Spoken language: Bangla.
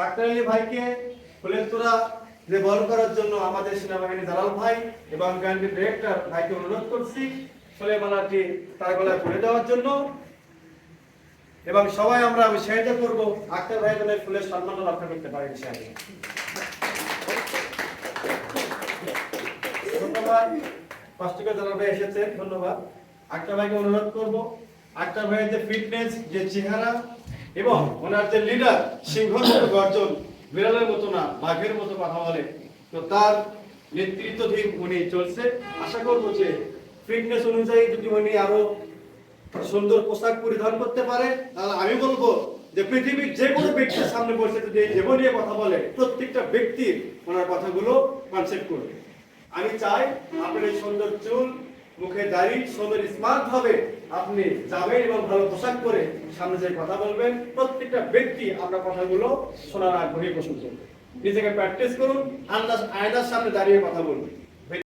আক্তার ভাইকে ফুলের তোরা যে বল করার জন্য আমাদের সেনাবাহিনী দালাল ভাই এবং ব্যান্ডের ডিরেক্টর ভাইকে অনুরোধ করছি ফুলের মালাটি তার গলায় পরে দেওয়ার জন্য। এবং সবাই আমরা আমি সাহায্য করব। আক্তার ভাই যেন ফুলের সম্মান রক্ষা করতে পারে ইনশাআল্লাহ। ধন্যবাদ। পাঁচটিকা দালাল ভাই এসেছেন, ধন্যবাদ। আক্তার ভাইকে অনুরোধ করব। আক্তার ভাইয়ের যে ফিটনেস যে চেহারা এবং ওনার যে লিডার সিংহর মতো গর্জন, বিড়ালের মতো না, বাঘের মতো কথা বলে। তো তার নেতৃত্বাধীন উনি চলছে। আশা করব যে ফিটনেস অনুযায়ী যদি উনি আরও সুন্দর পোশাক পরিধান করতে পারে, তাহলে আমি বলব যে পৃথিবীর যে কোনো ব্যক্তির সামনে বসে যদি জীবন নিয়ে কথা বলে, প্রত্যেকটা ব্যক্তির ওনার কথাগুলো কনসেপ্ট করবে। আমি চাই আপনার এই সুন্দর চুল মুখে দাড়ি, সুন্দর স্মার্ট হবে আপনি যাবেন এবং ভালো পোশাক করে সামনে যে কথা বলবেন, প্রত্যেকটা ব্যক্তি আপনার কথাগুলো শোনার আগ্রহী পছন্দ করবে নিজেকে প্র্যাকটিস করুন, আন্দাজ আয়নার সামনে দাঁড়িয়ে কথা বলুন।